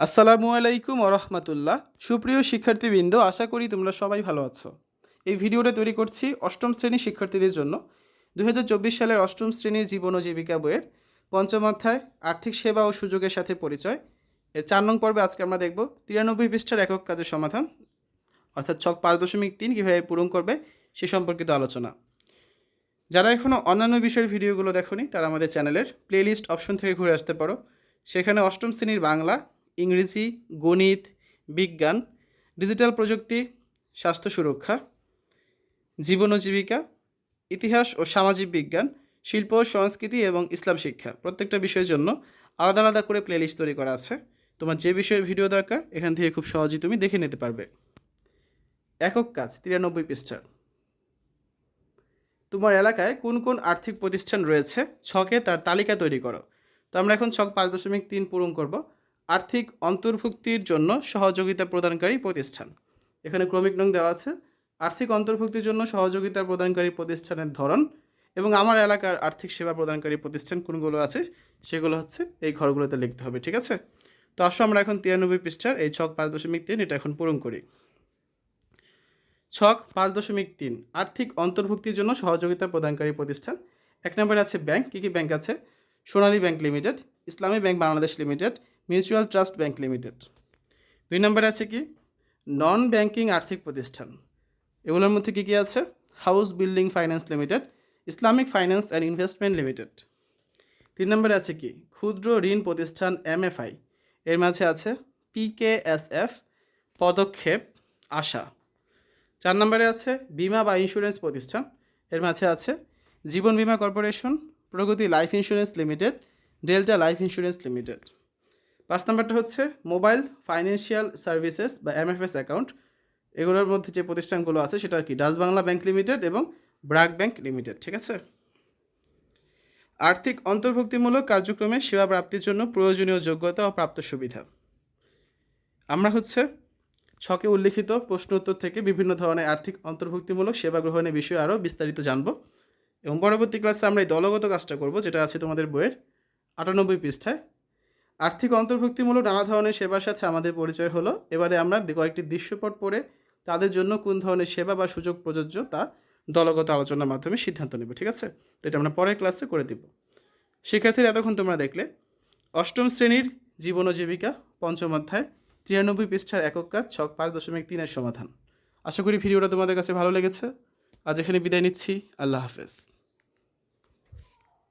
আসসালামু আলাইকুম ওরহমতুল্লাহ সুপ্রিয় শিক্ষার্থীবৃন্দ, আশা করি তোমরা সবাই ভালো আছো। এই ভিডিওটা তৈরি করছি অষ্টম শ্রেণির শিক্ষার্থীদের জন্য। দু হাজার চব্বিশ সালের অষ্টম শ্রেণির জীবন ও জীবিকা বইয়ের পঞ্চম অধ্যায়, আর্থিক সেবা ও সুযোগের সাথে পরিচয়। এর চার নং পর্বে আজকে আমরা দেখব তিরানব্বই পৃষ্ঠার একক কাজের সমাধান, অর্থাৎ ছক পাঁচ দশমিক তিন কীভাবে পূরণ করবে সে সম্পর্কিত আলোচনা। যারা এখনও অন্যান্য বিষয়ের ভিডিওগুলো দেখোনি, তারা আমাদের চ্যানেলের প্লেলিস্ট অপশন থেকে ঘুরে আসতে পারো। সেখানে অষ্টম শ্রেণির বাংলা ইংরেজি, গণিত, বিজ্ঞান, ডিজিটাল প্রযুক্তি, স্বাস্থ্য সুরক্ষা, জীবন ও জীবিকা, ইতিহাস ও সামাজিক বিজ্ঞান, শিল্প, সংস্কৃতি এবং ইসলাম শিক্ষা। প্রত্যেকটা বিষয়ের জন্য আলাদা আলাদা করে প্লেলিস্ট তৈরি করা আছে। তোমার যে বিষয়ের ভিডিও দরকার, এখান থেকে খুব সহজেই তুমি দেখে নিতে পারবে। একক কাজ, তিরানব্বই পৃষ্ঠা। তোমার এলাকায় কোন কোন আর্থিক প্রতিষ্ঠান রয়েছে? ছকে তার তালিকা তৈরি করো। তো আমরা এখন ছক পাঁচ দশমিক তিন পূরণ করব। আর্থিক অন্তর্ভুক্তির জন্য সহযোগিতা প্রদানকারী প্রতিষ্ঠান। এখানে ক্রমিক নং দেওয়া আছে। আর্থিক অন্তর্ভুক্তির জন্য সহযোগিতা প্রদানকারী প্রতিষ্ঠানের ধরন এবং আমার এলাকার আর্থিক সেবা প্রদানকারী প্রতিষ্ঠান কোনগুলো আছে সেগুলো হচ্ছে এই ঘরগুলোতে লিখতে হবে, ঠিক আছে? তো আসো আমরা এখন তিরানব্বই পৃষ্ঠার এই ছক পাঁচ দশমিক তিন এটা এখন পূরণ করি। ছক পাঁচ দশমিক তিন, আর্থিক অন্তর্ভুক্তির জন্য সহযোগিতা প্রদানকারী প্রতিষ্ঠান। এক নম্বরে আছে ব্যাংক, কী কী ব্যাংক আছে? Sonali bank limited, Islami bank Bangladesh limited mutual trust bank limited. দুই নম্বরে আছে কি? নন ব্যাংকিং আর্থিক প্রতিষ্ঠান। এগুলোর মধ্যে কী কী আছে? House building finance limited, Islamic finance and investment limited. তিন নম্বরে আছে কি? ক্ষুদ্র ঋণ প্রতিষ্ঠান এমএফআই। এর মাঝে আছে পিকেএসএফ পদক্ষেপ, আশা। চার নম্বরে আছে বিমা বা ইন্স্যুরেন্স প্রতিষ্ঠান। এর মাঝে আছে জীবন বীমা corporation, Pragati life insurance limited, Delta life insurance limited. পাঁচ নাম্বারটা হচ্ছে মোবাইল, ফাইন্যান্সিয়াল সার্ভিসেস বা এমএফএস অ্যাকাউন্ট। এগুলোর মধ্যে যে প্রতিষ্ঠানগুলো আছে সেটা কি? ডাচ বাংলা ব্যাংক লিমিটেড এবং ব্রাক ব্যাংক লিমিটেড, ঠিক আছে? আর্থিক অন্তর্ভুক্তিমূলক কার্যক্রমে সেবা প্রাপ্তির জন্য প্রয়োজনীয় যোগ্যতা ও প্রাপ্ত সুবিধা। আমরা হচ্ছে ছকে উল্লিখিত প্রশ্ন উত্তর থেকে বিভিন্ন ধরনের আর্থিক অন্তর্ভুক্তিমূলক সেবা গ্রহণের বিষয়ে আরও বিস্তারিত জানব। এবং পরবর্তী ক্লাসে আমরা এই দলগত কাজটা করব, যেটা আছে তোমাদের বইয়ের আটানব্বই পৃষ্ঠায়। আর্থিক অন্তর্ভুক্তিমূলক নানা ধরনের সেবার সাথে আমাদের পরিচয় হলো। এবারে আমরা কয়েকটি দৃশ্যপট পড়ে তাদের জন্য কোন ধরনের সেবা বা সুযোগ প্রযোজ্য তা দলগত আলোচনার মাধ্যমে সিদ্ধান্ত নেব, ঠিক আছে? তো এটা আমরা পরের ক্লাসে করে দিব। শিক্ষার্থীরা এতক্ষণ তোমরা দেখলে, অষ্টম শ্রেণির জীবন ও জীবিকা, পঞ্চম অধ্যায়, তিরানব্বই পৃষ্ঠার একক কাজ, ছক পাঁচ দশমিক তিনের সমাধান। আশা করি ভিডিওটা তোমাদের কাছে ভালো লেগেছে। আজ এখানে বিদায় নিচ্ছি। আল্লাহ হাফেজ।